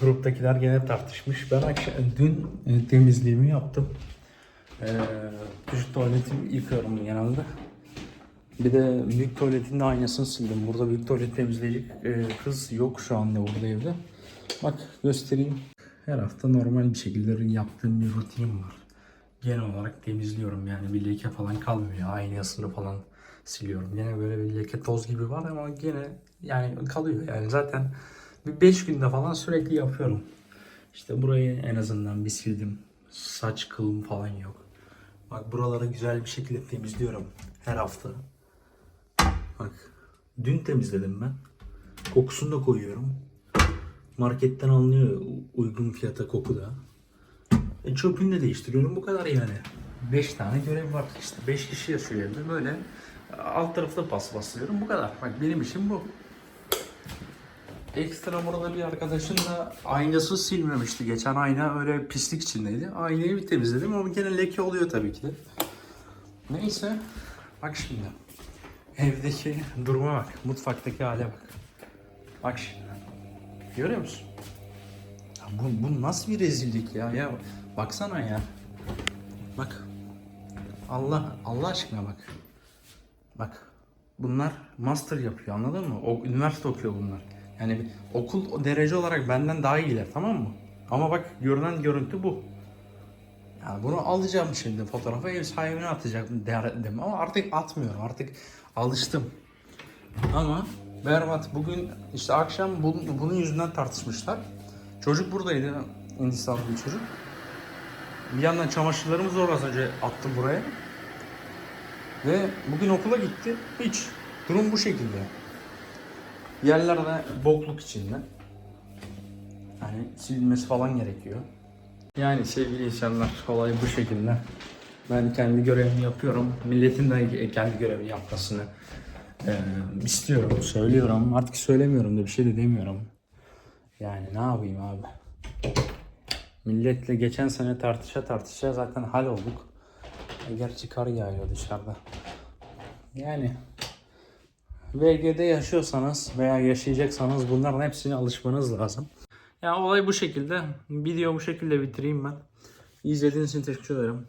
Gruptakiler gene tartışmış. Ben akşam, dün e, temizliğimi yaptım. Ee, küçük tuvaletimi yıkıyorum genelde. Bir de büyük tuvaletin de aynasını sildim. Burada büyük tuvalet temizleyecek e, kız yok şu anda burada evde. Bak göstereyim. Her hafta normal bir şekilde yaptığım bir rutinim var. Genel olarak temizliyorum yani bir leke falan kalmıyor. Aynasını falan siliyorum. Gene böyle bir leke toz gibi var ama gene yani kalıyor yani zaten bir 5 günde falan sürekli yapıyorum. İşte burayı en azından bir sildim. Saç kılım falan yok. Bak buraları güzel bir şekilde temizliyorum her hafta. Bak dün temizledim ben. Kokusunu da koyuyorum. Marketten alınıyor uygun fiyata koku da. E, çöpünü de değiştiriyorum bu kadar yani. 5 tane görev var işte 5 kişi yaşıyor evde böyle alt tarafta pas basıyorum bu kadar. Bak benim işim bu. Ekstra burada bir arkadaşın da aynası silmemişti. Geçen ayna öyle pislik içindeydi. Aynayı bir temizledim ama gene leke oluyor tabii ki de. Neyse. Bak şimdi. Evdeki duruma bak. Mutfaktaki hale bak. Bak şimdi. Görüyor musun? Ya bu, bu nasıl bir rezillik ya? Ya baksana ya. Bak. Allah Allah aşkına bak. Bak. Bunlar master yapıyor anladın mı? O üniversite okuyor bunlar. Yani okul derece olarak benden daha iyiler tamam mı? Ama bak görünen görüntü bu. Yani bunu alacağım şimdi fotoğrafa ev sahibine atacaktım derdim ama artık atmıyorum artık alıştım. Ama berbat bugün işte akşam bunun, bunun yüzünden tartışmışlar. Çocuk buradaydı Hindistanlı bir çocuk. Bir yandan çamaşırlarımı zor az önce attım buraya. Ve bugün okula gitti. Hiç. Durum bu şekilde. Yerlerde bokluk içinde. Yani silinmesi falan gerekiyor. Yani sevgili insanlar olay bu şekilde. Ben kendi görevimi yapıyorum. Milletin de kendi görevini yapmasını eee, istiyorum, söylüyorum. Artık söylemiyorum da bir şey de demiyorum. Yani ne yapayım abi? Milletle geçen sene tartışa tartışa zaten hal olduk. E, Gerçi kar yağıyor dışarıda. Yani VG'de yaşıyorsanız veya yaşayacaksanız bunların hepsine alışmanız lazım. Ya olay bu şekilde. Video bu şekilde bitireyim ben. İzlediğiniz için teşekkür ederim.